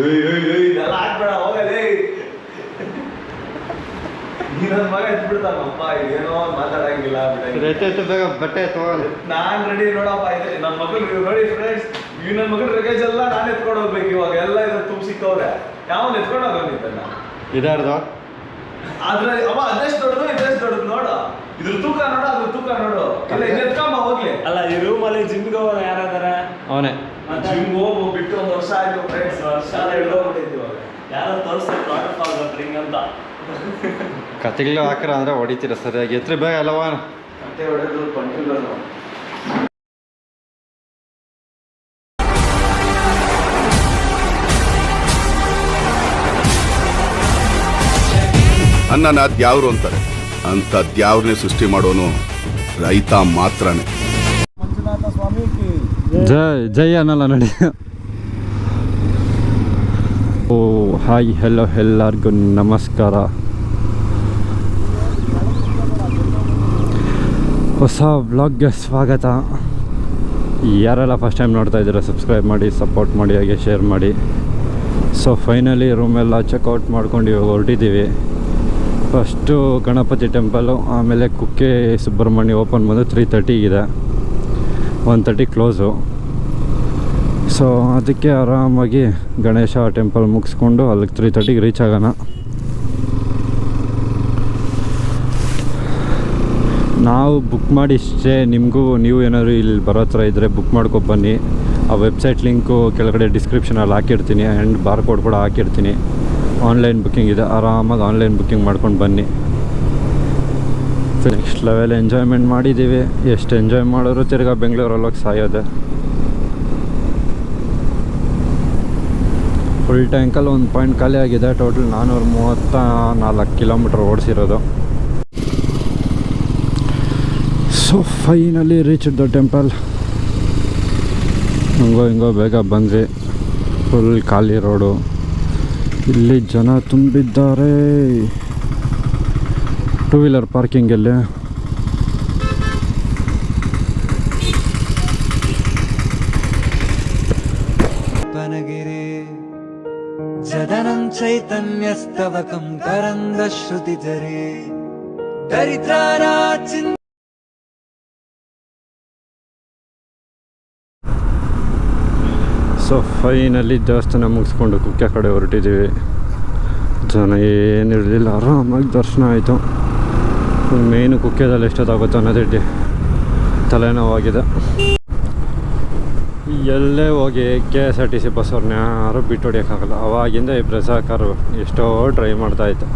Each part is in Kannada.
ಏಯ್ ಏಯ್ ಏಯ್ ಇದೆಲ್ಲ ಹಾಕ್ಬೇಡ ಹೋಗಲೇ ನನ್ನ ಮಗ ಎತ್ಬಿಡ್ತಾನಪ್ಪ ಏನೋ ಮಾತಾಡಂಗಿಲ್ಲ ಬಿಡಂಗಿಲ್ಲ. ಬೇಗ ಬಟ್ಟೆ ತಗೊಂಡು ನಾನ್ ರೆಡಿ ನೋಡಪ್ಪ ಇದೆ ನನ್ನ ಮಗಳು ನೋಡಿ ಫ್ರೆಂಡ್ಸ್ ಈ ನನ್ನ ಮಗಳ ಲಗೇಜ್ ಎಲ್ಲ ನಾನು ಎತ್ಕೊಂಡು ಹೋಗ್ಬೇಕು ಇವಾಗ ಎಲ್ಲ ಇದು ತುಂಬಿಸಿಕ್ಕವ್ರೆ ಯಾವನ್ ಎತ್ಕೊಂಡು ಹೋಗೋನಿದ್ದಲ್ಲ ಇದಾರ್ದು ಆದ್ರೆ ಅವ ಅದೆಷ್ಟು ದೊಡ್ಡದು ಇದೆಷ್ಟು ದೊಡ್ಡದು ನೋಡು. ಇದ್ರ ತೂಕ ನೋಡು ಅದ್ರ ತೂಕ ನೋಡು. ಇಲ್ಲ ಇದು ಎತ್ಕೊಂಬ ಹೋಗ್ಲಿ. ಅಲ್ಲ ಈ ರೂಮಲ್ಲಿ ಜಿಮ್ಗೆ ಹೋಗೋಣ ಯಾರಾದಾರ? ಅವನೇ. ಜಿಮ್ ಹೋಗು ಆಯ್ತು ಫ್ರೆಂಡ್ಸ್ ವರ್ಷ ಹಿಡ್ದೋಗ್ಬಿಟ್ಟಿದ್ವಿ ಯಾರೋ ತೋರಿಸ್ತಾರೆ ವಾಟರ್ ಫಾಲ್ ಡ್ರಿಂಕ್ ಅಂತ. ಕತೆಗಳು ಹಾಕಿರ ಅಂದ್ರೆ ಹೊಡಿತೀರ ಸರಿಯಾಗಿ ಎತ್ರಿ ಬೇಗ ಅಲ್ಲವಾ ಕತೆ ಹೊಡೆದು ಕಂಟಿನ್ಯೂ ಅನ್ನನ ದ್ಯಾವ್ರು ಅಂತಾರೆ? ಅಂತ ದ್ಯಾವ್ರನ್ನೇ ಸೃಷ್ಟಿ ಮಾಡೋನು ರೈತ ಮಾತ್ರನೇ. ಜಯ ಜಯ ಜೈ ಜೈ ಅನ್ನಲ್ಲ ನೋಡಿ. ಹಾಯ್ ಹೆಲೋ ಎಲ್ಲರಿಗೂ ನಮಸ್ಕಾರ. ಹೊಸ ವ್ಲಾಗ್ಗೆ ಸ್ವಾಗತ. ಯಾರೆಲ್ಲ ಫಸ್ಟ್ ಟೈಮ್ ನೋಡ್ತಾ ಇದ್ದೀರಾ ಸಬ್ಸ್ಕ್ರೈಬ್ ಮಾಡಿ ಸಪೋರ್ಟ್ ಮಾಡಿ, ಹಾಗೆ ಶೇರ್ ಮಾಡಿ. ಸೊ ಫೈನಲಿ ರೂಮೆಲ್ಲ ಚೆಕ್ಔಟ್ ಮಾಡ್ಕೊಂಡು ಇವಾಗ ಹೊರಟಿದ್ದೀವಿ. ಫಸ್ಟು ಗಣಪತಿ ಟೆಂಪಲು ಆಮೇಲೆ ಕುಕ್ಕೆ ಸುಬ್ರಹ್ಮಣ್ಯ ಓಪನ್ ಬಂದು ತ್ರೀ ತರ್ಟಿಗಿದೆ ಒನ್ ತರ್ಟಿ ಕ್ಲೋಸು ಸೊ ಅದಕ್ಕೆ ಆರಾಮಾಗಿ ಗಣೇಶ ಟೆಂಪಲ್ ಮುಗಿಸ್ಕೊಂಡು ಅಲ್ಲಿಗೆ ತ್ರೀ ತರ್ಟಿಗೆ ರೀಚ್ ಆಗೋಣ. ನಾವು ಬುಕ್ ಮಾಡಿ ಇಷ್ಟೇ, ನಿಮಗೂ ನೀವು ಏನಾದರೂ ಇಲ್ಲಿ ಬರೋ ಥರ ಇದ್ದರೆ ಬುಕ್ ಮಾಡ್ಕೊಂಡು ಬನ್ನಿ. ಆ ವೆಬ್ಸೈಟ್ ಲಿಂಕು ಕೆಳಗಡೆ ಡಿಸ್ಕ್ರಿಪ್ಷನಲ್ಲಿ ಹಾಕಿರ್ತೀನಿ ಆ್ಯಂಡ್ ಬಾರ್ ಕೋಡ್ ಕೂಡ ಹಾಕಿರ್ತೀನಿ. ಆನ್ಲೈನ್ ಬುಕ್ಕಿಂಗ್ ಇದೆ, ಆರಾಮಾಗಿ ಆನ್ಲೈನ್ ಬುಕ್ಕಿಂಗ್ ಮಾಡ್ಕೊಂಡು ಬನ್ನಿ. ನೆಕ್ಸ್ಟ್ ಲೆವೆಲ್ ಎಂಜಾಯ್ಮೆಂಟ್ ಮಾಡಿದ್ದೀವಿ ಎಷ್ಟು ಎಂಜಾಯ್ ಮಾಡೋರು ತಿರ್ಗಾ ಬೆಂಗಳೂರಲ್ಲಿ ಹೋಗಿ ಸಾಯೋದೆ. ಫುಲ್ ಟ್ಯಾಂಕಲ್ಲಿ ಒಂದು ಪಾಯಿಂಟ್ ಖಾಲಿ ಆಗಿದೆ. ಟೋಟಲ್ ನಾನ್ನೂರ ಮೂವತ್ತ ನಾಲ್ಕು kilometre ಓಡಿಸಿರೋದು. So finally reach the temple ಹಂಗೋ, ಹಿಂಗೋ, ಬೇಗ ಬಂದ್ವಿ. ಫುಲ್ ಖಾಲಿ ರೋಡು ಇಲ್ಲಿ ಜನ ತುಂಬಿದ್ದಾರೆ. ಟೂ ವೀಲರ್ ಪಾರ್ಕಿಂಗಲ್ಲಿ ಶ್ರುತಿ ಜರಿ ದರಿದ್ರಾರ ಸೊ ಫೈನಲಿ ದೇವಸ್ಥಾನ ಮುಗಿಸ್ಕೊಂಡು ಕುಕ್ಕೆ ಕಡೆ ಹೊರಟಿದ್ದೀವಿ. ಜನ ಏನಿರಲಿಲ್ಲ ಆರಾಮಾಗಿ ದರ್ಶನ ಆಯಿತು. ಮೇಯ್ನು ಕುಕ್ಕೆದಲ್ಲಿ ಎಷ್ಟೊತ್ತಾಗುತ್ತೋ ಅನ್ನೋದಿಟ್ಟು ತಲೆನೋವಾಗಿದೆ. ಎಲ್ಲೇ ಹೋಗಿ K S R T C bus ಅವ್ರನ್ನ ಯಾರು ಬಿಟ್ಟು ಹೊಡಿಯೋಕ್ಕಾಗಲ್ಲ. ಅವಾಗಿಂದ ಈ ಪ್ರಸಾಕರು ಎಷ್ಟೋ ಡ್ರೈ ಮಾಡ್ತಾ ಇತ್ತು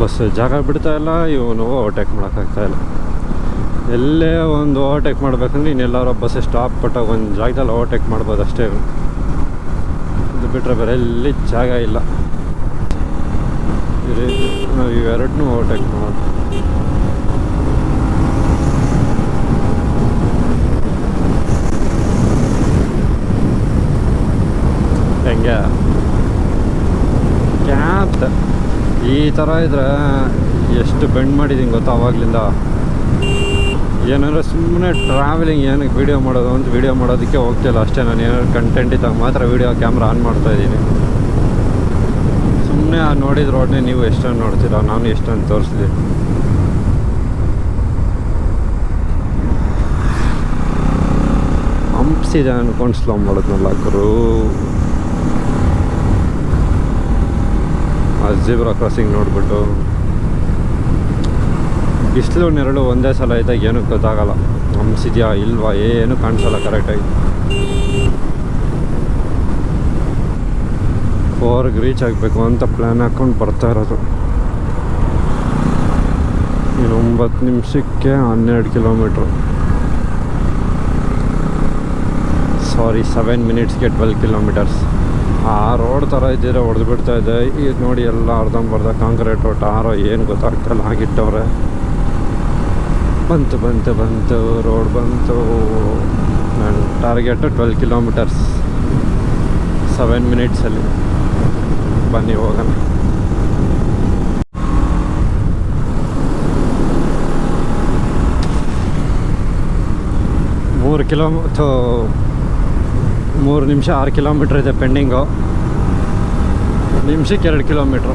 ಬಸ್ ಜಾಗ ಬಿಡ್ತಾ ಇಲ್ಲ, ಇವನು ಓವರ್ಟೇಕ್ ಮಾಡೋಕ್ಕಾಗ್ತಾಯಿಲ್ಲ ಎಲ್ಲೇ ಒಂದು ಓವರ್ಟೇಕ್ ಮಾಡಬೇಕಂದ್ರೆ ಇನ್ನೆಲ್ಲರೂ ಬಸ್ ಸ್ಟಾಪ್ ಕೊಟ್ಟಾಗ ಒಂದು ಜಾಗದಲ್ಲಿ ಓವರ್ಟೇಕ್ ಮಾಡ್ಬೋದು ಅಷ್ಟೇ. ಇದು ಬಿಟ್ಟರೆ ಬೇರೆ ಎಲ್ಲಿ ಜಾಗ ಇಲ್ಲ. ನಾವು ಇವೆರಡನ್ನೂ ಓವರ್ಟೇಕ್ ಮಾಡೋದು ಹೆಂಗೆ ಕ್ಯಾಪ್ತ ಈ ಥರ ಇದ್ರೆ ಎಷ್ಟು ಬೆಂಡ್ ಮಾಡಿದ್ದೀನಿ ಗೊತ್ತಾ ಅವಾಗ್ಲಿಂದ? ಏನಂದರೆ ಸುಮ್ಮನೆ ಟ್ರಾವೆಲಿಂಗ್ ಏನಕ್ಕೆ ವೀಡಿಯೋ ಮಾಡೋದು ಅಂತ ವೀಡಿಯೋ ಮಾಡೋದಕ್ಕೆ ಹೋಗ್ತಿಲ್ಲ ಅಷ್ಟೇ. ನಾನು ಏನಾದ್ರು ಕಂಟೆಂಟ್ ಇದ್ದಾಗ ಮಾತ್ರ ವೀಡಿಯೋ ಕ್ಯಾಮ್ರಾ ಆನ್ ಮಾಡ್ತಾ ಇದ್ದೀನಿ. ಸುಮ್ಮನೆ ನೋಡಿದ ರೋಡ್ನೇ ನೀವು ಎಷ್ಟೊಂದು ನೋಡ್ತೀರಾ, ನಾನು ಎಷ್ಟೊಂದು ತೋರಿಸ್ಲಿ. ಹಂಪ್ಸಿದೆ ಅನ್ಕೊಂಡು ಸ್ಲೋ ಮಾಡೋದ್ನಲ್ಲ ಗುರು ಆ ಜಿಬ್ರಾ ಕ್ರಾಸಿಂಗ್ ನೋಡಿಬಿಟ್ಟು ಬಿಸಿಲು ನೆರಳು ಒಂದೇ ಸಲ ಇದ್ದಾಗ ಏನೂ ಗೊತ್ತಾಗಲ್ಲ. ಹಂಸಿದ್ಯಾ ಇಲ್ವಾ ಏನು ಕಾಣಿಸಲ್ಲ ಕರೆಕ್ಟಾಗಿ ಫೋರ್ಗೆ ರೀಚ್ ಆಗಬೇಕು ಅಂತ ಪ್ಲ್ಯಾನ್ ಹಾಕ್ಕೊಂಡು ಬರ್ತಾ ಇರೋದು. ಇನ್ನು ಒಂಬತ್ತು ನಿಮಿಷಕ್ಕೆ ಹನ್ನೆರಡು ಕಿಲೋಮೀಟ್ರು ಸಾರಿ ಸೆವೆನ್ ಮಿನಿಟ್ಸ್ಗೆ ಟ್ವೆಲ್ ಕಿಲೋಮೀಟರ್ಸ್ ಆ ರೋಡ್ ಥರ ಇದ್ದಿದ್ರೆ ಹೊಡೆದು ಬಿಡ್ತಾ ಇದೆ. ಈಗ ನೋಡಿ ಎಲ್ಲ ಅರ್ಧಂಬರ್ಧ ಕಾಂಕ್ರೀಟ್ ಟಾರೋ ಏನು ಗೊತ್ತಾಗ್ತಲ್ಲ ಆಗಿಟ್ಟವ್ರೆ ಬಂತು ಬಂತು ಬಂತು, ರೋಡ್ ಬಂತು. ನನ್ನ ಟಾರ್ಗೆಟು ಟ್ವೆಲ್ ಕಿಲೋಮೀಟರ್ಸ್. ಸೆವೆನ್ ಮಿನಿಟ್ಸಲ್ಲಿ ಬನ್ನಿ, ಹೋಗೋಣ. ಮೂರು ಕಿಲೋಮೀಟರ್ ಮೂರು ನಿಮಿಷ ಆರು ಕಿಲೋಮೀಟ್ರ್ ಇದೆ ಪೆಂಡಿಂಗು. ನಿಮಿಷಕ್ಕೆ ಎರಡು ಕಿಲೋಮೀಟ್ರು.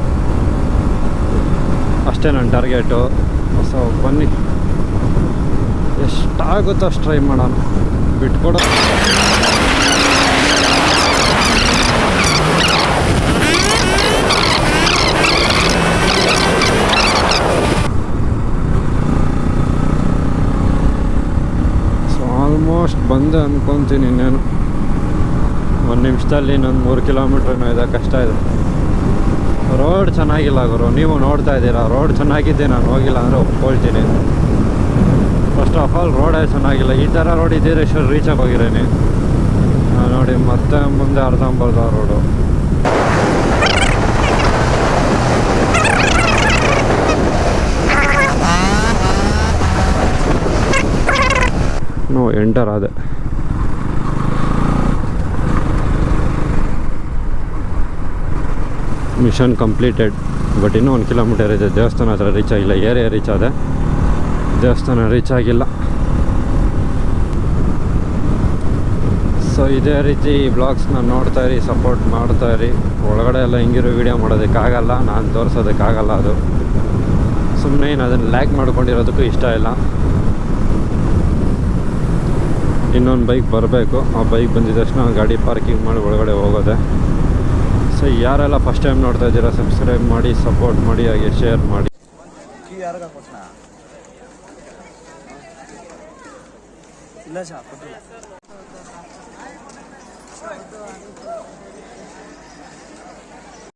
ಅಷ್ಟೇ ನನ್ನ ಟಾರ್ಗೆಟು. ಸೊ ಬನ್ನಿ. ಎಷ್ಟಾಗುತ್ತೋ ಅಷ್ಟು ಟ್ರೈ ಮಾಡೋಣ. ಬಿಟ್ಕೊಡೋ. ಸೊ ಆಲ್ಮೋಸ್ಟ್ ಬಂದೆ ಅಂದ್ಕೊತೀನಿ ಇನ್ನೇನು. ನಿಮಿಷದಲ್ಲಿ ಇನ್ನೊಂದು ಮೂರು ಕಿಲೋಮೀಟ್ರ್ ಇದೆ, ಕಷ್ಟ ಇದೆ. ರೋಡ್ ಚೆನ್ನಾಗಿಲ್ಲ ಗುರು, ನೀವು ನೋಡ್ತಾ ಇದ್ದೀರಾ? ರೋಡ್ ಚೆನ್ನಾಗಿದ್ದೆ, ನಾನು ಹೋಗಿಲ್ಲ ಅಂದರೆ ಒಪ್ಕೊಳ್ತೀನಿ. ಫಸ್ಟ್ ಆಫ್ ಆಲ್ ರೋಡೇ ಚೆನ್ನಾಗಿಲ್ಲ. ಈ ಥರ ರೋಡ್ ಇದ್ದೀರಿ ಎಷ್ಟು ರೀಚ್ ಹೋಗಿರೇನಿ. ನೋಡಿ, ಮತ್ತೆ ಮುಂದೆ ಅರ್ಧಂಬರ್ಧ ರೋಡು ನೋ, ಎಂಟರ್ ಆದೆ. ಮಿಷನ್ ಕಂಪ್ಲೀಟೆಡ್, ಬಟ್ ಇನ್ನೂ ಒಂದು ಕಿಲೋಮೀಟರ್ ಇದೆ. ದೇವಸ್ಥಾನ ಹತ್ರ ರೀಚ್ ಆಗಿಲ್ಲ. ಏರಿಯಾ ರೀಚ್ ಆದೆ. ದೇವಸ್ಥಾನ ರೀಚ್ ಆಗಿಲ್ಲ. ಸೊ ಇದೇ ರೀತಿ ಬ್ಲಾಗ್ಸ್ನ ನೋಡ್ತಾ ಇರಿ ಸಪೋರ್ಟ್ ಮಾಡ್ತಾ ಇರಿ. ಒಳಗಡೆ ಎಲ್ಲ ಹಿಂಗಿರೋ ವೀಡಿಯೋ ಮಾಡೋದಕ್ಕಾಗಲ್ಲ. ನಾನು ತೋರಿಸೋದಕ್ಕಾಗಲ್ಲ ಅದು. ಸುಮ್ಮನೆ ಏನು ಅದನ್ನು ಲ್ಯಾಕ್ ಮಾಡ್ಕೊಂಡಿರೋದಕ್ಕೂ ಇಷ್ಟ ಇಲ್ಲ. ಇನ್ನೊಂದು ಬೈಕ್ ಬರಬೇಕು. ಆ ಬೈಕ್ ಬಂದಿದ ತಕ್ಷಣ ಗಾಡಿ ಪಾರ್ಕಿಂಗ್ ಮಾಡಿ ಒಳಗಡೆ ಹೋಗೋದೆ. ಸೊ ಯಾರೆಲ್ಲ ಫಸ್ಟ್ ಟೈಮ್ ನೋಡ್ತಾ ಇದ್ದೀರಾ ಸಬ್ಸ್ಕ್ರೈಬ್ ಮಾಡಿ ಸಪೋರ್ಟ್ ಮಾಡಿ ಹಾಗೆ ಶೇರ್ ಮಾಡಿ. ಇಲ್ಲ